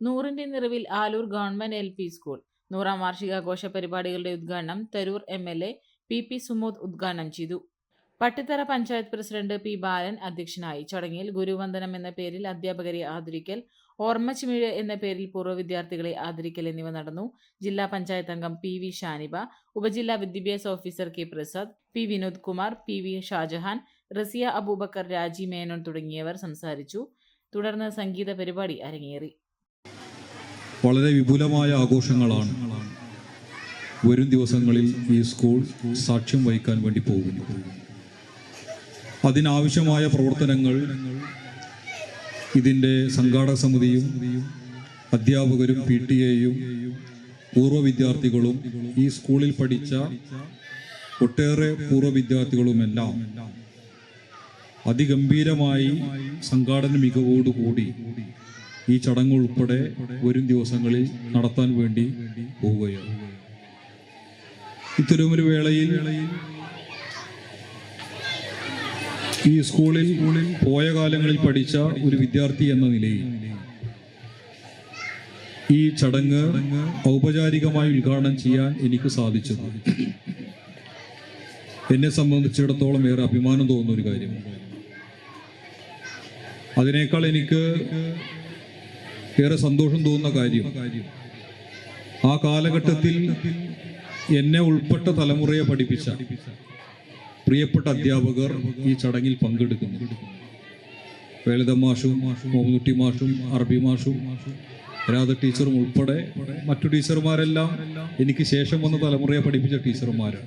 നൂറിന്റെ നിറവിൽ Aloor government L P school. നൂറാം വാർഷികാഘോഷ പരിപാടികളുടെ ഉദ്ഘാടനം Tharoor M L A P P Sumod ഉദ്ഘാടനം ചെയ്തു. പട്ടിത്തറ പഞ്ചായത്ത് പ്രസിഡന്റ് പി ബാലൻ അധ്യക്ഷനായി. ചടങ്ങിൽ ഗുരുവന്ദനം എന്ന പേരിൽ അധ്യാപകരെ ആദരിക്കൽ ഓർമ്മച്ചുമിഴ് എന്ന പേരിൽ പൂർവ വിദ്യാർത്ഥികളെ ആദരിക്കൽ എന്നിവ നടന്നു. ജില്ലാ പഞ്ചായത്ത് അംഗം പി വി ഷാനിബ ഉപജില്ലാ വിദ്യാഭ്യാസ officer K Prasad P Vinod Kumar P V Shajahan Raziya Aboobacker Raji Menon തുടങ്ങിയവർ സംസാരിച്ചു. തുടർന്ന് സംഗീത പരിപാടി അരങ്ങേറി. വളരെ വിപുലമായ ആഘോഷങ്ങളാണ് വരും ദിവസങ്ങളിൽ ഈ സ്കൂൾ സാക്ഷ്യം വഹിക്കാൻ വേണ്ടി പോകുന്നു. അതിനാവശ്യമായ പ്രവർത്തനങ്ങൾ ഇതിന്റെ സംഘാടക സമിതിയും അധ്യാപകരും പി ടി എയും പൂർവ വിദ്യാർത്ഥികളും ഈ സ്കൂളിൽ പഠിച്ച ഒട്ടേറെ പൂർവ വിദ്യാർത്ഥികളുമെല്ലാം അതിഗംഭീരമായി സംഘാടന മികവോടുകൂടി ഈ ചടങ്ങ് ഉൾപ്പെടെ വരും ദിവസങ്ങളിൽ നടത്താൻ വേണ്ടി പോവുകയാണ്. ഇത്തരമൊരു വേളയിൽ ഈ സ്കൂളിൽ പോയ കാലങ്ങളിൽ പഠിച്ച ഒരു വിദ്യാർത്ഥി എന്ന നിലയിൽ ഈ ചടങ്ങ് ഔപചാരികമായി ഉദ്ഘാടനം ചെയ്യാൻ എനിക്ക് സാധിച്ചു എന്നെ സംബന്ധിച്ചിടത്തോളം ഏറെ അഭിമാനം തോന്നുന്ന ഒരു കാര്യമാണ്. അതിനേക്കാൾ എനിക്ക് ഏറെ സന്തോഷം തോന്നുന്ന കാര്യം. ആ കാലഘട്ടത്തിൽ എന്നെ ഉൾപ്പെട്ട തലമുറയെ പഠിപ്പിച്ച പ്രിയപ്പെട്ട അധ്യാപകർ ഈ ചടങ്ങിൽ പങ്കെടുക്കുന്നു. വേളിത മാഷും മോമുട്ടി മാഷും അറബി മാഷും രാധ ടീച്ചറും ഉൾപ്പെടെ മറ്റു ടീച്ചർമാരെല്ലാം എനിക്ക് ശേഷം വന്ന തലമുറയെ പഠിപ്പിച്ച ടീച്ചർമാരാണ്.